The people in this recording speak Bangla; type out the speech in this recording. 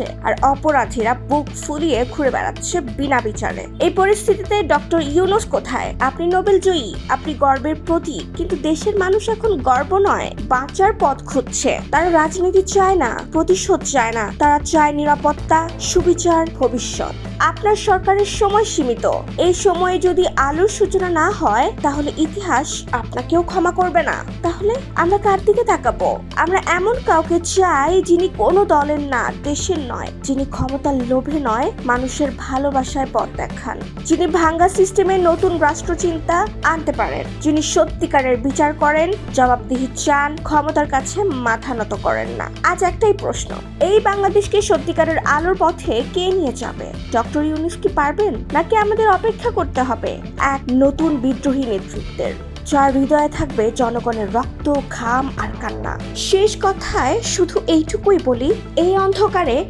আর অপরাধীরা বুক ফুলিয়ে ঘুরে বেড়াচ্ছে বিনা বিচারে। এই পরিস্থিতিতে ডক্টর ইউনুস কোথায়? আপনি নোবেল জয়ী, আপনি গর্বের প্রতি কিন্তু দেশের মানুষ এখন গর্ব নয়, বাঁচার পথ খুঁজছে। তারা রাজনীতি চায় না, প্রতিশোধ চায় না, তারা চায় নিরাপত্তা, সুবিচার, ভবিষ্যৎ। আপনার সরকারের সময় সীমিত। এই সময়ে যদি আলোর সূচনা না হয়, তাহলে ইতিহাস আপনাকেও ক্ষমা করবে না। তাহলে আমরা কার দিকে তাকাবো? আমরা এমন কাউকে চাই যিনি কোনো দলের না, দেশের নয়। যিনি ক্ষমতার লোভে নয়, মানুষের ভালোবাসায় পথ দেখান। যিনি ভাঙ্গা সিস্টেমে নতুন রাষ্ট্রচিন্তা আনতে পারেন। যিনি সত্যিকারের বিচার করেন, জবাবদিহি চান, ক্ষমতার কাছে মাথা নত করেন না। আজ একটাই প্রশ্ন, এই বাংলাদেশকে সত্যিকারের আলোর পথে কে নিয়ে যাবে? ডক্টর ইউনুস কি পারবেন? নাকি আমাদের অপেক্ষা করতে হবে? এক নতুন বিদ্রোহী নেতৃত্বের। যার হৃদয়ে থাকবে জনগণের রক্ত, ঘাম আর কান্না। শেষ কথায় শুধু এইটুকুই বলি, এই অন্ধকারে